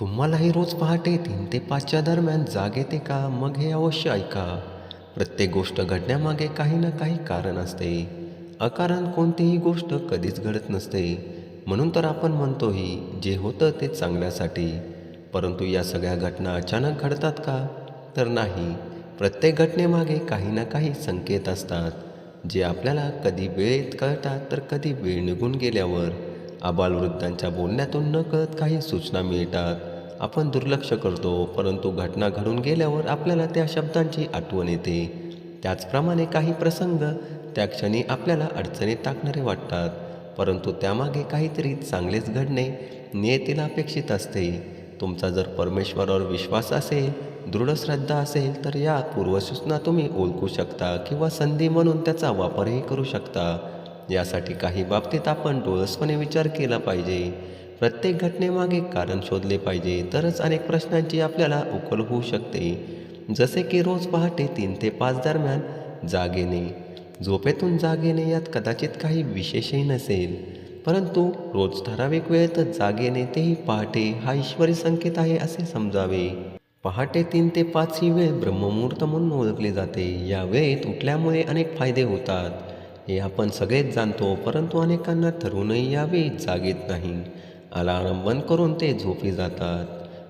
तुम्हालाही रोज पहाटे तीन ते पाचच्या दरम्यान जाग येते का? मग हे अवश्य ऐका. प्रत्येक गोष्ट घडण्यामागे काही ना काही कारण असते. अकारण कोणतीही गोष्ट कधीच घडत नसते. म्हणून तर आपण म्हणतोही जे होतं ते चांगल्यासाठी. परंतु या सगळ्या घटना अचानक घडतात का? तर नाही. प्रत्येक घटनेमागे काही ना काही संकेत असतात. जे आपल्याला कधी वेळेत कळतात तर कधी वेळ निघून गेल्यावर. आबालवृद्धांच्या बोलण्यातून नकळत काही सूचना मिळतात. आपण दुर्लक्ष करतो परंतु घटना घडून गेल्यावर आपल्याला त्या शब्दांची आठवण येते. त्याचप्रमाणे काही प्रसंग त्या क्षणी आपल्याला अडचणीत टाकणारे वाटतात परंतु त्यामागे काहीतरी चांगलेच घडणे नियतीला अपेक्षित असते. तुमचा जर परमेश्वरावर विश्वास असेल दृढ श्रद्धा असेल तर या पूर्वसूचना तुम्ही ओळखू शकता किंवा संधी म्हणून त्याचा वापरही करू शकता. यासाठी काही बाबतीत आपण डोळसपणे विचार केला पाहिजे. प्रत्येक घटनेमागे कारण शोधले पाहिजे तरच अनेक प्रश्नांची आपल्याला उकल होऊ शकते. जसे की रोज पहाटे तीन ते पाच दरम्यान जागेने झोपेतून जाग येणे यात कदाचित काही विशेषही नसेल. परंतु रोज ठराविक वेळेतच जाग येणे तेही पहाटे हा ईश्वरी संकेत आहे असे समजावे. पहाटे तीन ते पाच ही वेळ ब्रह्ममुहूर्त म्हणून ओळखली जाते. या वेळेत उठल्यामुळे अनेक फायदे होतात. हे आपण सगळेच जाणतो परंतु अनेकांना ठरवूनही या वेळी जाग येत नाही. अलार्म बंद करून ते झोपी जातात.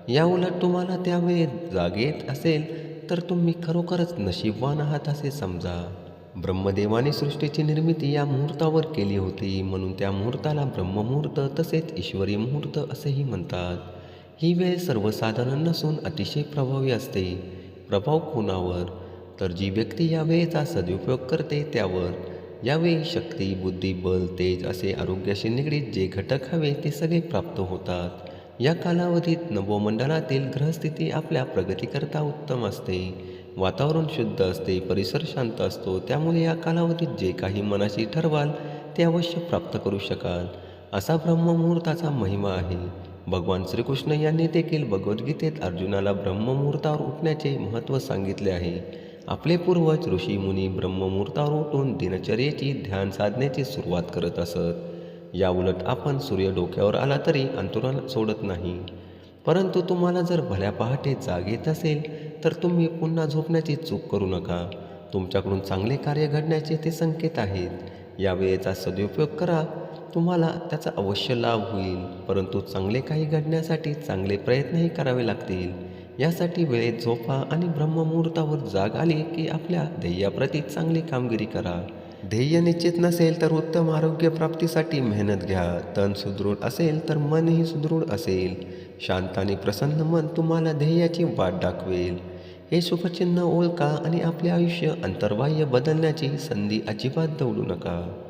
या उलट तुम्हाला त्या वेळेत जाग येत असेल तर तुम्ही खरोखरच नशीबवान आहात असे समजा. ब्रह्मदेवाने सृष्टीची निर्मिती या मुहूर्तावर केली होती म्हणून त्या मुहूर्ताला ब्रह्ममुहूर्त तसेच ईश्वरी मुहूर्त असेही म्हणतात. ही वेळ सर्वसाधारण नसून अतिशय प्रभावी असते. प्रभाव कोणावर? तर जी व्यक्ती या वेळेचा सदुपयोग करते त्यावर. यावेळी शक्ती बुद्धी बल तेज असे आरोग्याशी निगडीत जे घटक हवे ते सगळे प्राप्त होतात. या कालावधीत नवोमंडळातील ग्रहस्थिती आपल्या प्रगतीकरता उत्तम असते. वातावरण शुद्ध असते परिसर शांत असतो त्यामुळे या कालावधीत जे काही मनाशी ठरवाल ते अवश्य प्राप्त करू शकाल. असा ब्रह्ममुहूर्ताचा महिमा आहे. भगवान श्रीकृष्ण यांनी देखील भगवद्गीतेत अर्जुनाला ब्रह्ममुहूर्तावर उठण्याचे महत्त्व सांगितले आहे. आपले पूर्वज ऋषी मुनी ब्रह्ममुहूर्तावर उठून दिनचर्येची ध्यान साधण्याची सुरुवात करत असत. या उलट आपण सूर्य डोक्यावर आला तरी अंतुरण सोडत नाही. परंतु तुम्हाला जर भल्या पहाटे जाग येत असेल तर तुम्ही पुन्हा झोपण्याची चूक करू नका. तुमच्याकडून चांगले कार्य घडण्याचे ते संकेत आहेत. या वेळेचा सदुपयोग करा. तुम्हाला त्याचा अवश्य लाभ होईल. परंतु चांगले काही घडण्यासाठी चांगले प्रयत्नही करावे लागतील. यासाठी वेळेत झोपा आणि ब्रह्ममुहूर्तावर जाग आली की आपल्या ध्येयाप्रती चांगली कामगिरी करा. ध्येय निश्चित नसेल तर उत्तम आरोग्य प्राप्तीसाठी मेहनत घ्या. तन सुदृढ असेल तर मनही सुदृढ असेल. शांत आणि प्रसन्न मन तुम्हाला ध्येयाची वाट दाखवेल. हे शुभचिन्ह ओळखा आणि आपले आयुष्य अंतर्बाह्य बदलण्याची संधी अजिबात दवडू नका.